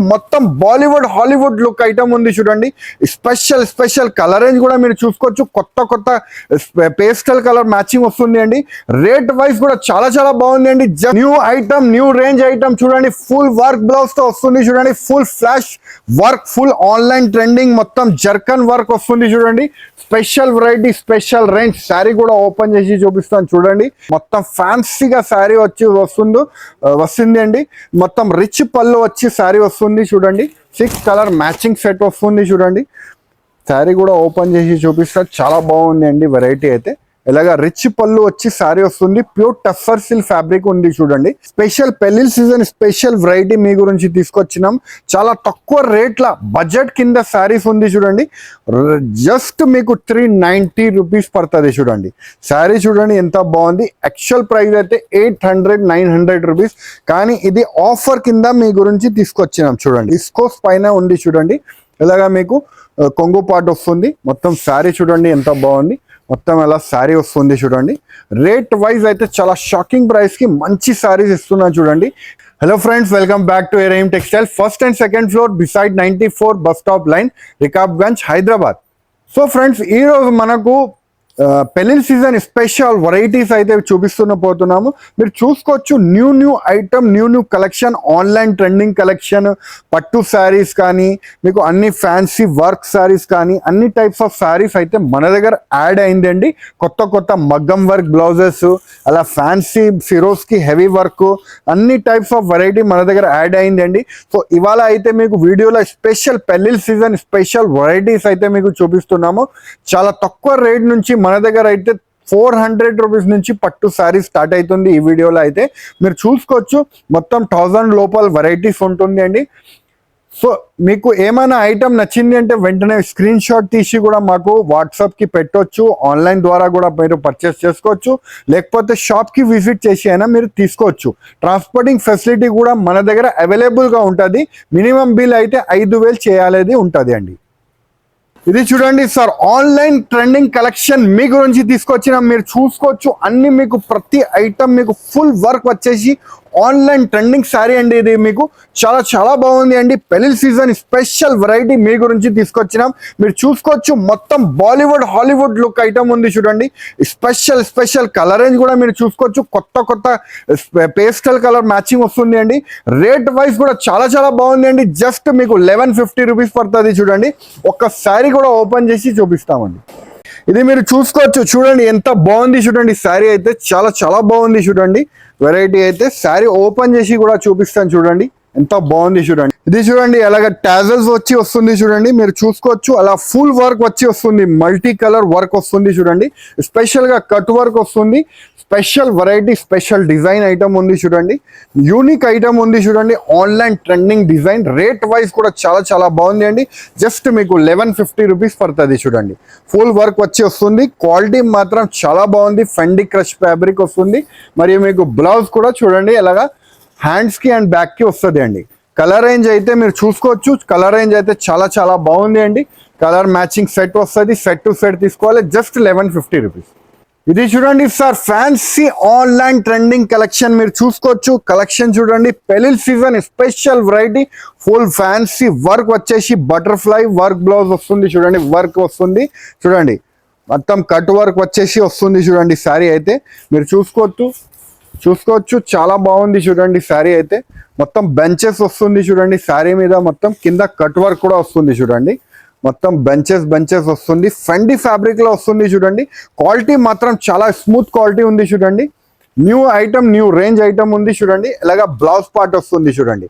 మొత్తం Bollywood Hollywood look item ఉంది చూడండి. స్పెషల్ స్పెషల్ కలర్ రేంజ్ కూడా మీరు చూసుకోవచ్చు. కొత్త కొత్త పేస్టల్ కలర్ మ్యాచింగ్ వస్తుంది అండి. రేట్ వైజ్ కూడా చాలా చాలా బాగుంది అండి. New item new range item చూడండి. ఫుల్ వర్క్ బ్లౌజ్తో వస్తుంది చూడండి. Full flash work full online trending మొత్తం జర్కన్ వర్క్ వస్తుంది చూడండి. Special variety special range. Sari కూడా ఓపెన్ చేసి చూపిస్తాను. చూడండి. మొత్తం ఫ్యాన్సీగా శారీ వచ్చి వస్తుంది. వస్తుంది అండి. మొత్తం రిచ్ పళ్ళు వచ్చి శారీ వస్తుంది చూడండి. సిక్స్ కలర్ మ్యాచింగ్ సెట్ వస్తుంది చూడండి. శారీ కూడా ఓపెన్ చేసి చూపిస్తా. చాలా బాగుంది అండి. వెరైటీ అయితే. ఇలాగా రిచ్ పళ్ళు వచ్చి శారీ వస్తుంది. ప్యూర్ టఫర్ సిల్ ఫ్యాబ్రిక్ ఉంది చూడండి. స్పెషల్ పెళ్ళి సీజన్ స్పెషల్ వెరైటీ మీ గురించి తీసుకొచ్చినాం. చాలా తక్కువ రేట్ల బడ్జెట్ కింద శారీస్ ఉంది చూడండి. జస్ట్ మీకు త్రీ నైంటీ రూపీస్ పడుతుంది చూడండి. శారీ చూడండి ఎంత బాగుంది. యాక్చువల్ ప్రైస్ అయితే eight hundred nine hundred rupees కానీ ఇది ఆఫర్ కింద మీ గురించి తీసుకొచ్చినాం చూడండి. ఇస్కోస్ పైన ఉంది చూడండి. ఇలాగా మీకు కొంగు పాటు వస్తుంది. మొత్తం శారీ చూడండి ఎంత బాగుంది. మొత్తం అలా శారీ వస్తుంది చూడండి. రేట్ వైజ్ అయితే చాలా షాకింగ్ ప్రైస్కి మంచి శారీస్ ఇస్తున్నాను చూడండి. Hello friends welcome back to ఎరైమ్ textile first and second floor beside ninety four bus stop line Rikabganj Hyderabad so friends ఈ రోజు మనకు ఆ, పెళ్ళి సీజన్ స్పెషల్ వెరైటీస్ అయితే చూపిస్తున్న పోతున్నాము. మీరు చూసుకోవచ్చు new new item new new collection online trending collection పట్టు శారీస్ కానీ మీకు అన్ని ఫ్యాన్సీ వర్క్ శారీస్ కానీ అన్ని టైప్స్ ఆఫ్ శారీస్ అయితే మన దగ్గర యాడ్ అయిందండి. కొత్త కొత్త మగ్గం వర్క్ బ్లౌజెస్ అలా ఫ్యాన్సీ సిరోస్కి హెవీ వర్క్ అన్ని టైప్స్ ఆఫ్ వెరైటీ మన దగ్గర యాడ్ అయిందండి. సో ఇవాళ అయితే మీకు వీడియోలో స్పెషల్ పెళ్ళి సీజన్ స్పెషల్ వెరైటీస్ అయితే మీకు చూపిస్తున్నాము. చాలా తక్కువ రేట్ నుంచి మన దగ్గర అయితే ఫోర్ హండ్రెడ్ రూపీస్ నుంచి పట్టు శారీ స్టార్ట్ అవుతుంది ఈ వీడియోలో అయితే. మీరు చూసుకోవచ్చు మొత్తం థౌజండ్ లోపల వెరైటీస్ ఉంటుంది అండి. సో మీకు ఏమైనా ఐటమ్ నచ్చింది అంటే వెంటనే స్క్రీన్ షాట్ తీసి కూడా మాకు వాట్సాప్కి పెట్టొచ్చు ఆన్లైన్ ద్వారా కూడా మీరు పర్చేస్ చేసుకోవచ్చు. లేకపోతే షాప్కి విజిట్ చేసి అయినా మీరు తీసుకోవచ్చు. ట్రాన్స్పోర్టింగ్ ఫెసిలిటీ కూడా మన దగ్గర అవైలబుల్గా ఉంటుంది. మినిమం బిల్ అయితే ఐదు వేలు చేయాలేది ఉంటుంది అండి. ఇది చూడండి సార్ ఆన్లైన్ ట్రెండింగ్ కలెక్షన్ మీ గురించి తీసుకొచ్చిన మీరు చూసుకోవచ్చు. అన్ని మీకు ప్రతి ఐటమ్ మీకు ఫుల్ వర్క్ వచ్చేసి ఆన్లైన్ ట్రెండింగ్ శారీ అండి ఇది మీకు. చాలా చాలా బాగుంది అండి. పెళ్ళి సీజన్ స్పెషల్ వెరైటీ మీ గురించి తీసుకొచ్చినాం. మీరు చూసుకోవచ్చు మొత్తం బాలీవుడ్ హాలీవుడ్ లుక్ ఐటమ్ ఉంది చూడండి. స్పెషల్ స్పెషల్ కలర్ రేంజ్ కూడా మీరు చూసుకోవచ్చు. కొత్త కొత్త పేస్టల్ కలర్ మ్యాచింగ్ వస్తుంది అండి. రేట్ వైజ్ కూడా చాలా చాలా బాగుంది అండి. జస్ట్ మీకు లెవెన్ ఫిఫ్టీ రూపీస్ పడుతుంది చూడండి. ఒక్క శారీ కూడా ఓపెన్ చేసి చూపిస్తామండి. ఇది మీరు చూసుకోవచ్చు. చూడండి ఎంత బాగుంది చూడండి. శారీ అయితే చాలా చాలా బాగుంది చూడండి. వెరైటీ అయితే శారీ ఓపెన్ చేసి కూడా చూపిస్తాను చూడండి. ఎంత బాగుంది చూడండి. ఇది చూడండి అలాగ టాజల్స్ వచ్చి వస్తుంది చూడండి మీరు చూసుకోవచ్చు. అలా ఫుల్ వర్క్ వచ్చి వస్తుంది. మల్టీ కలర్ వర్క్ వస్తుంది చూడండి. స్పెషల్గా కట్ వర్క్ వస్తుంది. Special variety special design item ఉంది చూడండి. యూనిక్ ఐటమ్ ఉంది చూడండి. Online trending design rate wise కూడా చాలా చాలా బాగుంది అండి. జస్ట్ మీకు లెవెన్ ఫిఫ్టీ రూపీస్ పడుతుంది చూడండి. ఫుల్ వర్క్ వచ్చి వస్తుంది. క్వాలిటీ మాత్రం చాలా బాగుంది. ఫెండి క్రష్ ఫ్యాబ్రిక్ వస్తుంది. మరియు మీకు బ్లౌజ్ కూడా చూడండి. ఎలాగా హ్యాండ్స్కి అండ్ బ్యాక్కి వస్తుంది అండి. కలర్ రేంజ్ అయితే మీరు చూసుకోవచ్చు. కలర్ రేంజ్ అయితే చాలా చాలా బాగుంది అండి. కలర్ మ్యాచింగ్ సెట్ వస్తుంది. సెట్ టు సెట్ తీసుకోవాలి. Just eleven fifty rupees. ఇది చూడండి sir fancy online trending collection మీరు చూసుకోవచ్చు. కలెక్షన్ చూడండి. పెళ్ళి season special variety. Full fancy work వచ్చేసి బటర్ఫ్లై వర్క్ బ్లౌజ్ వస్తుంది చూడండి. వర్క్ వస్తుంది చూడండి. మొత్తం కట్ వర్క్ వచ్చేసి వస్తుంది చూడండి శారీ అయితే. మీరు చూసుకోవచ్చు. చూసుకోవచ్చు. చాలా బాగుంది చూడండి శారీ అయితే. మొత్తం బెంచెస్ వస్తుంది చూడండి. శారీ మీద మొత్తం కింద కట్ వర్క్ కూడా వస్తుంది చూడండి. మొత్తం బెంచెస్ బెంచెస్ వస్తుంది. ఫెండి ఫ్యాబ్రిక్లో వస్తుంది చూడండి. క్వాలిటీ మాత్రం చాలా స్మూత్ క్వాలిటీ ఉంది చూడండి. New item new range item ఉంది చూడండి. ఇలాగా బ్లౌజ్ పార్ట్ వస్తుంది చూడండి.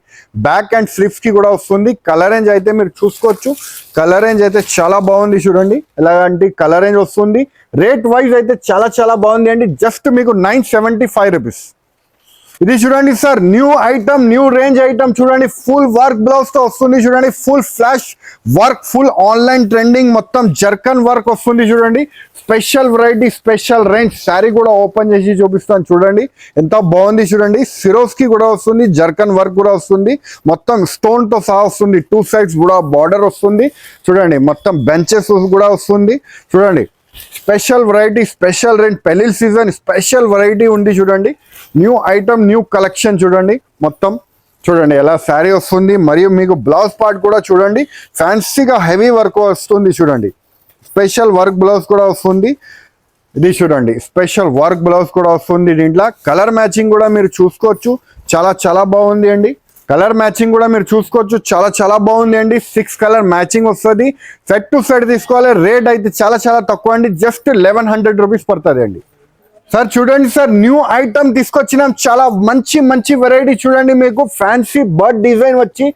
బ్యాక్ అండ్ స్లిప్స్కి కూడా వస్తుంది. కలర్ రేంజ్ అయితే మీరు చూసుకోవచ్చు. కలర్ రేంజ్ అయితే చాలా బాగుంది చూడండి. ఎలాగంటే కలర్ రేంజ్ వస్తుంది. రేట్ వైజ్ అయితే చాలా చాలా బాగుంది అండి. జస్ట్ మీకు నైన్ సెవెంటీ ఫైవ్ రూపీస్. ఇది చూడండి sir new item new range item చూడండి ఫుల్ వర్క్ బ్లౌజ్తో వస్తుంది చూడండి full flash work full online trending మొత్తం జర్కన్ వర్క్ వస్తుంది చూడండి. Special variety special range. Sari కూడా ఓపెన్ చేసి చూపిస్తాను చూడండి. ఎంత బాగుంది చూడండి. సిరోస్కి కూడా వస్తుంది జర్కన్ వర్క్ కూడా వస్తుంది. మొత్తం స్టోన్తో సహా వస్తుంది. టూ సైడ్స్ కూడా బార్డర్ వస్తుంది. చూడండి మొత్తం బెంచెస్ కూడా వస్తుంది. చూడండి స్పెషల్ వెరైటీ స్పెషల్ రేంజ్ పెళ్ళి సీజన్ స్పెషల్ వెరైటీ ఉంది చూడండి. న్యూ ఐటమ్ న్యూ కలెక్షన్ చూడండి. మొత్తం చూడండి ఎలా శారీ వస్తుంది. మరియు మీకు బ్లౌజ్ పార్ట్ కూడా చూడండి. ఫ్యాన్సీగా హెవీ వర్క్ వస్తుంది చూడండి. స్పెషల్ వర్క్ బ్లౌజ్ కూడా వస్తుంది. ఇది చూడండి. స్పెషల్ వర్క్ బ్లౌజ్ కూడా వస్తుంది దీంట్లో. కలర్ మ్యాచింగ్ కూడా మీరు చూసుకోవచ్చు. చాలా చాలా బాగుంది అండి. కలర్ మ్యాచింగ్ కూడా మీరు చూసుకోవచ్చు. చాలా చాలా బాగుంది అండి. సిక్స్ కలర్ మ్యాచింగ్ వస్తుంది. సెట్ టు సెట్ తీసుకోవాలి. రేట్ అయితే చాలా చాలా తక్కువ అండి. జస్ట్ లెవెన్ హండ్రెడ్ రూపీస్ పడుతుంది అండి. సార్ చూడండి సార్ న్యూ ఐటమ్ తీసుకొచ్చినాం. చాలా మంచి మంచి వెరైటీ చూడండి మీకు. ఫ్యాన్సీ బర్డ్ డిజైన్ వచ్చి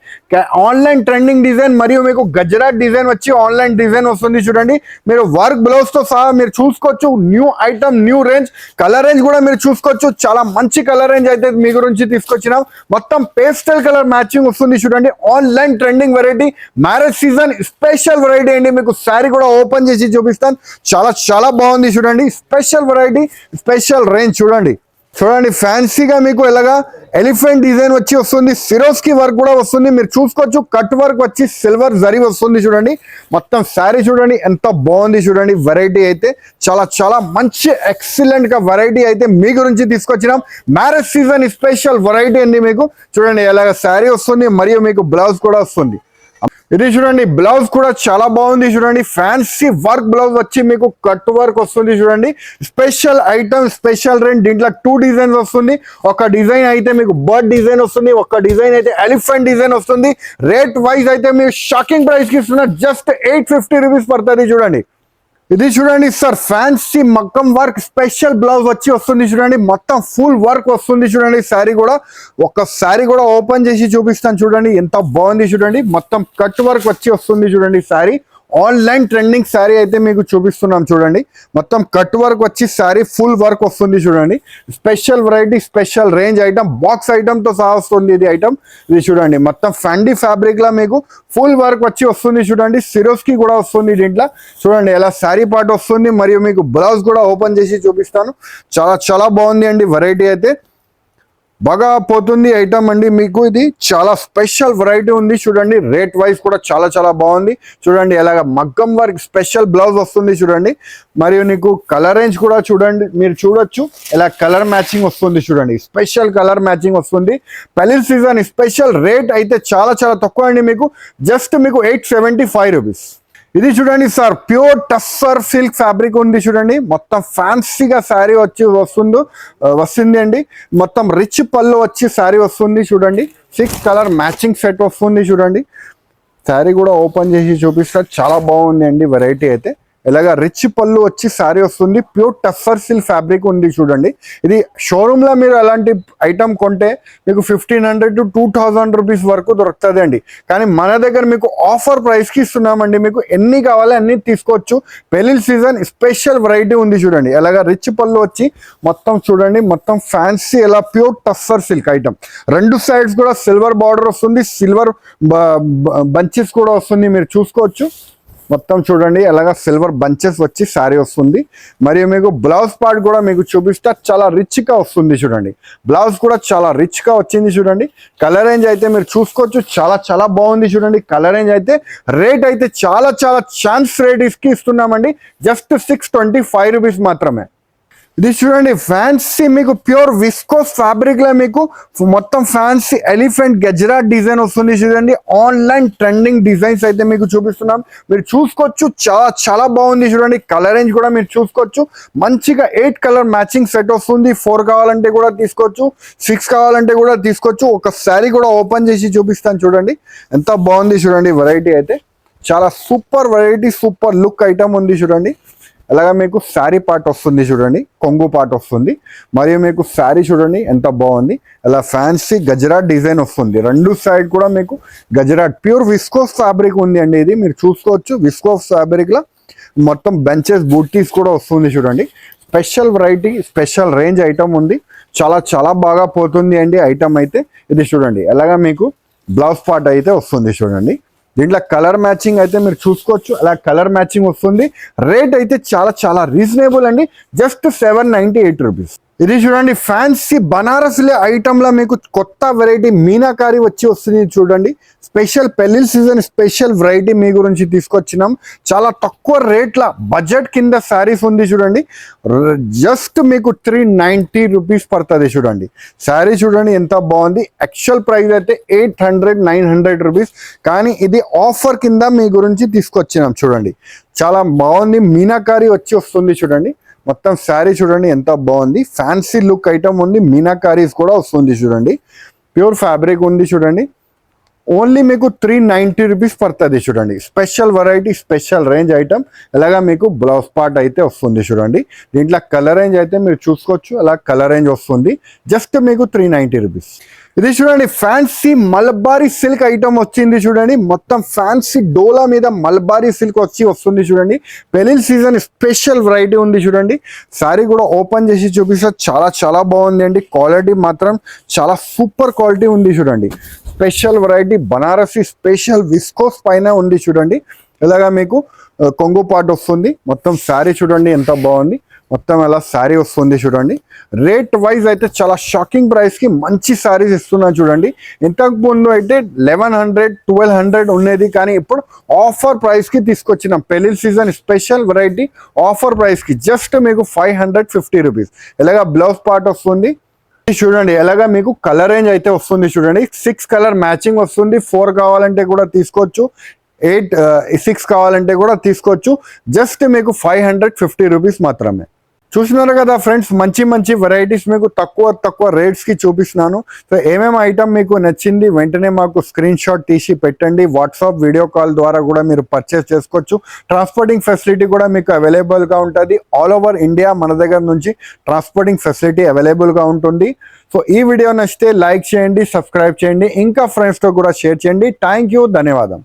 ఆన్లైన్ ట్రెండింగ్ డిజైన్ మరియు మీకు గజరాట్ డిజైన్ వచ్చి ఆన్లైన్ డిజైన్ వస్తుంది చూడండి. మీరు వర్క్ బ్లౌజ్తో సహా మీరు చూసుకోవచ్చు. New item new range colour range కూడా మీరు చూసుకోవచ్చు. చాలా మంచి కలర్ రేంజ్ అయితే మీ గురించి తీసుకొచ్చినాం. మొత్తం పేస్టల్ కలర్ మ్యాచింగ్ వస్తుంది చూడండి. Online trending variety marriage season special variety అండి. మీకు శారీ కూడా ఓపెన్ చేసి చూపిస్తాను. చాలా చాలా బాగుంది చూడండి. స్పెషల్ వెరైటీ స్పెషల్ రేంజ్ చూడండి. చూడండి ఫ్యాన్సీగా మీకు ఎలాగా ఎలిఫెంట్ డిజైన్ వచ్చి వస్తుంది. సిరోస్కి వర్క్ కూడా వస్తుంది. మీరు చూసుకోవచ్చు కట్ వర్క్ వచ్చి సిల్వర్ జరీ వస్తుంది చూడండి. మొత్తం శారీ చూడండి ఎంత బాగుంది చూడండి. వెరైటీ అయితే చాలా చాలా మంచి ఎక్సలెంట్గా వెరైటీ అయితే మీ గురించి తీసుకొచ్చినాం. మ్యారేజ్ సీజన్ స్పెషల్ వెరైటీ అండి మీకు. చూడండి ఎలాగ శారీ వస్తుంది మరియు మీకు బ్లౌజ్ కూడా వస్తుంది. ఇది చూడండి బ్లౌజ్ కూడా చాలా బాగుంది చూడండి. ఫ్యాన్సీ వర్క్ బ్లౌజ్ వచ్చి మీకు కట్ వర్క్ వస్తుంది చూడండి. స్పెషల్ ఐటమ్ స్పెషల్ రేంజ్ దీంట్లో టూ డిజైన్స్ వస్తుంది. ఒక డిజైన్ అయితే మీకు బర్డ్ డిజైన్ వస్తుంది ఒక డిజైన్ అయితే ఎలిఫెంట్ డిజైన్ వస్తుంది. రేట్ వైజ్ అయితే మీరు షాకింగ్ ప్రైస్కి ఇస్తున్నారు జస్ట్ ఎయిట్ ఫిఫ్టీ రూపీస్ పడుతుంది చూడండి. ఇది చూడండి సార్ ఫ్యాన్సీ మక్కం వర్క్ స్పెషల్ బ్లౌజ్ వచ్చి వస్తుంది చూడండి. మొత్తం ఫుల్ వర్క్ వస్తుంది చూడండి. శారీ కూడా ఒక శారీ కూడా ఓపెన్ చేసి చూపిస్తాను చూడండి. ఎంత బాగుంది చూడండి. మొత్తం కట్ వర్క్ వచ్చి వస్తుంది చూడండి శారీ. ఆన్లైన్ ట్రెండింగ్ శారీ అయితే మీకు చూపిస్తున్నాం చూడండి. మొత్తం కట్ వర్క్ వచ్చి శారీ ఫుల్ వర్క్ వస్తుంది చూడండి. Special variety special range item box ఐటమ్తో సహా వస్తుంది ఇది ఐటమ్. ఇది చూడండి. మొత్తం ఫ్యాండీ ఫ్యాబ్రిక్లో మీకు ఫుల్ వర్క్ వచ్చి వస్తుంది చూడండి. సిరోస్కి కూడా వస్తుంది దీంట్లో. చూడండి ఎలా శారీ పార్ట్ వస్తుంది. మరియు మీకు బ్లౌజ్ కూడా ఓపెన్ చేసి చూపిస్తాను. చాలా చాలా బాగుంది అండి వెరైటీ అయితే. బాగా పోతుంది ఐటమ్ అండి. మీకు ఇది చాలా స్పెషల్ వెరైటీ ఉంది. చూడండి రేట్ వైజ్ కూడా చాలా చాలా బాగుంది. చూడండి ఎలాగ మగ్గం వర్క్ స్పెషల్ బ్లౌజ్ వస్తుంది చూడండి. మరియు నీకు కలర్ రేంజ్ కూడా చూడండి మీరు చూడొచ్చు. ఇలా కలర్ మ్యాచింగ్ వస్తుంది చూడండి. స్పెషల్ కలర్ మ్యాచింగ్ వస్తుంది. పెళ్ళి సీజన్ స్పెషల్ రేట్ అయితే చాలా చాలా తక్కువ అండి మీకు. జస్ట్ మీకు ఎయిట్ సెవెంటీ ఫైవ్ రూపీస్ ఇది చూడండి sir pure tussar silk fabric ఉంది చూడండి. మొత్తం ఫ్యాన్సీగా శారీ వచ్చి వస్తుంది వస్తుంది అండి. మొత్తం రిచ్ పళ్ళు వచ్చి శారీ వస్తుంది చూడండి. సిక్స్ కలర్ మ్యాచింగ్ సెట్ వస్తుంది చూడండి. శారీ కూడా ఓపెన్ చేసి చూపిస్తే చాలా బాగుంది అండి వెరైటీ అయితే. ఇలాగా రిచ్ పళ్ళు వచ్చి శారీ వస్తుంది. ప్యూర్ టఫర్ సిల్ ఫ్యాబ్రిక్ ఉంది చూడండి. ఇది షోరూంలో మీరు అలాంటి ఐటమ్ కొంటే మీకు fifteen hundred to two thousand rupees వరకు దొరుకుతుంది అండి. కానీ మన దగ్గర మీకు ఆఫర్ ప్రైస్కి ఇస్తున్నామండి. మీకు ఎన్ని కావాలో అన్ని తీసుకోవచ్చు. పెళ్ళి సీజన్ స్పెషల్ వెరైటీ ఉంది చూడండి. అలాగా రిచ్ పళ్ళు వచ్చి మొత్తం చూడండి. మొత్తం ఫ్యాన్సీ ఎలా ప్యూర్ టఫర్ సిల్క్ ఐటమ్ రెండు సైడ్స్ కూడా సిల్వర్ బార్డర్ వస్తుంది. సిల్వర్ బంచెస్ కూడా వస్తుంది. మీరు చూసుకోవచ్చు. మొత్తం చూడండి అలాగా సిల్వర్ బంచెస్ వచ్చి శారీ వస్తుంది. మరియు మీకు బ్లౌజ్ పార్ట్ కూడా మీకు చూపిస్తే చాలా రిచ్గా వస్తుంది చూడండి. బ్లౌజ్ కూడా చాలా రిచ్గా వచ్చింది చూడండి. కలర్ రేంజ్ అయితే మీరు చూసుకోవచ్చు చాలా చాలా బాగుంది చూడండి. కలర్ రేంజ్ అయితే రేట్ అయితే చాలా చాలా ఛాన్స్ రేట్ ఇస్కి ఇస్తున్నామండి. Just six twenty five rupees మాత్రమే. ఇది చూడండి ఫ్యాన్సీ మీకు ప్యూర్ విస్కోస్ ఫ్యాబ్రిక్లో మీకు మొత్తం ఫ్యాన్సీ ఎలిఫెంట్ గజరా డిజైన్ వస్తుంది చూడండి. ఆన్లైన్ ట్రెండింగ్ డిజైన్స్ అయితే మీకు చూపిస్తున్నాం. మీరు చూసుకోవచ్చు. చాలా చాలా బాగుంది చూడండి. కలర్ రేంజ్ కూడా మీరు చూసుకోవచ్చు. మంచిగా ఎయిట్ కలర్ మ్యాచింగ్ సెట్ వస్తుంది. ఫోర్ కావాలంటే కూడా తీసుకోవచ్చు. సిక్స్ కావాలంటే కూడా తీసుకోవచ్చు. ఒక శారీ కూడా ఓపెన్ చేసి చూపిస్తాను చూడండి. ఎంత బాగుంది చూడండి వెరైటీ అయితే. చాలా super variety super look item ఉంది చూడండి. అలాగా మీకు శారీ పార్ట్ వస్తుంది చూడండి కొంగు పార్ట్ వస్తుంది. మరియు మీకు శారీ చూడండి ఎంత బాగుంది. అలా ఫ్యాన్సీ గజరాట్ డిజైన్ వస్తుంది. రెండు సైడ్ కూడా మీకు గజరాట్ ప్యూర్ విస్కోస్ ఫ్యాబ్రిక్ ఉంది అండి ఇది. మీరు చూసుకోవచ్చు విస్కోస్ ఫ్యాబ్రిక్లో మొత్తం బెంచెస్ బూటీస్ కూడా వస్తుంది చూడండి. Special variety special range item ఉంది. చాలా చాలా బాగా పోతుంది అండి ఐటమ్ అయితే. ఇది చూడండి ఎలాగా మీకు బ్లౌజ్ పార్ట్ అయితే వస్తుంది చూడండి. దీంట్లో కలర్ మ్యాచింగ్ అయితే మీరు చూసుకోవచ్చు. అలా కలర్ మ్యాచింగ్ వస్తుంది. రేట్ అయితే చాలా చాలా రీజనబుల్ అండి. Just seven ninety eight rupees. ఇది చూడండి ఫ్యాన్సీ బనారస్లే ఐటమ్లో మీకు కొత్త వెరైటీ మీనాకారి వచ్చి వస్తుంది చూడండి. స్పెషల్ పెళ్ళి సీజన్ స్పెషల్ వెరైటీ మీ గురించి తీసుకొచ్చినాం. చాలా తక్కువ రేట్ల బడ్జెట్ కింద శారీస్ ఉంది చూడండి. జస్ట్ మీకు త్రీ నైంటీ రూపీస్ పడుతుంది చూడండి. శారీ చూడండి ఎంత బాగుంది. యాక్చువల్ ప్రైస్ అయితే eight hundred nine hundred rupees కానీ ఇది ఆఫర్ కింద మీ గురించి తీసుకొచ్చినాం చూడండి. చాలా బాగుంది. మీనాకారి వచ్చి వస్తుంది చూడండి. మొత్తం శారీ చూడండి ఎంత బాగుంది. ఫ్యాన్సీ లుక్ ఐటమ్ ఉంది. మీనాకారీస్ కూడా వస్తుంది చూడండి. ప్యూర్ ఫ్యాబ్రిక్ ఉంది చూడండి. ఓన్లీ మీకు త్రీ నైంటీ రూపీస్ పడుతుంది చూడండి. Special variety special range item అలాగా మీకు బ్లౌజ్ పార్ట్ అయితే వస్తుంది చూడండి. దీంట్లో కలర్ రేంజ్ అయితే మీరు చూసుకోవచ్చు. అలా కలర్ రేంజ్ వస్తుంది. జస్ట్ మీకు త్రీ నైంటీ రూపీస్ ఇది చూడండి ఫ్యాన్సీ మల్బారీ సిల్క్ ఐటమ్ వచ్చింది చూడండి. మొత్తం ఫ్యాన్సీ డోలా మీద మల్బారీ సిల్క్ వచ్చి వస్తుంది చూడండి. పెళ్ళి సీజన్ స్పెషల్ వెరైటీ ఉంది చూడండి. సారీ కూడా ఓపెన్ చేసి చూపిస్తే చాలా చాలా బాగుంది అండి. క్వాలిటీ మాత్రం చాలా సూపర్ క్వాలిటీ ఉంది చూడండి. Special variety Banarasi special viscose పైన ఉంది చూడండి. ఇలాగా మీకు కొంగు పాటు వస్తుంది. మొత్తం శారీ చూడండి ఎంత బాగుంది. మొత్తం అలా శారీ వస్తుంది చూడండి. రేట్ వైజ్ అయితే చాలా షాకింగ్ ప్రైస్కి మంచి శారీస్ ఇస్తున్నాను చూడండి. ఇంతకు ముందు అయితే లెవెన్ హండ్రెడ్ ట్వెల్వ్ హండ్రెడ్ ఉండేది. కానీ ఇప్పుడు ఆఫర్ ప్రైస్కి తీసుకొచ్చిన. పెళ్ళి సీజన్ స్పెషల్ వెరైటీ ఆఫర్ ప్రైస్కి జస్ట్ మీకు ఫైవ్ హండ్రెడ్ ఫిఫ్టీ రూపీస్ ఇలాగా బ్లౌజ్ పార్ట్ వస్తుంది? చూడండి ఎలాగా మీకు కలర్ రేంజ్ అయితే వస్తుంది చూడండి. సిక్స్ కలర్ మ్యాచింగ్ వస్తుంది. ఫోర్ కావాలంటే కూడా తీసుకోవచ్చు. ఎయిట్ సిక్స్ uh, కావాలంటే కూడా తీసుకోవచ్చు. జస్ట్ మీకు ఫైవ్ హండ్రెడ్ ఫిఫ్టీ రూపీస్ మాత్రమే. చూసినారు కదా ఫ్రెండ్స్ మంచి మంచి వెరైటీస్ మీకు తక్కువ తక్కువ రేట్స్కి చూపిస్తున్నాను. సో ఏమేమి ఐటమ్ మీకు నచ్చింది వెంటనే మాకు స్క్రీన్ షాట్ తీసి పెట్టండి. వాట్సాప్ వీడియో కాల్ ద్వారా కూడా మీరు పర్చేస్ చేసుకోవచ్చు. ట్రాన్స్పోర్టింగ్ ఫెసిలిటీ కూడా మీకు అవైలబుల్గా ఉంటుంది. ఆల్ ఓవర్ ఇండియా మన దగ్గర నుంచి ట్రాన్స్పోర్టింగ్ ఫెసిలిటీ అవైలబుల్గా ఉంటుంది. సో ఈ వీడియో నచ్చితే లైక్ చేయండి సబ్స్క్రైబ్ చేయండి. ఇంకా ఫ్రెండ్స్తో కూడా షేర్ చేయండి. థ్యాంక్ యూ ధన్యవాదం.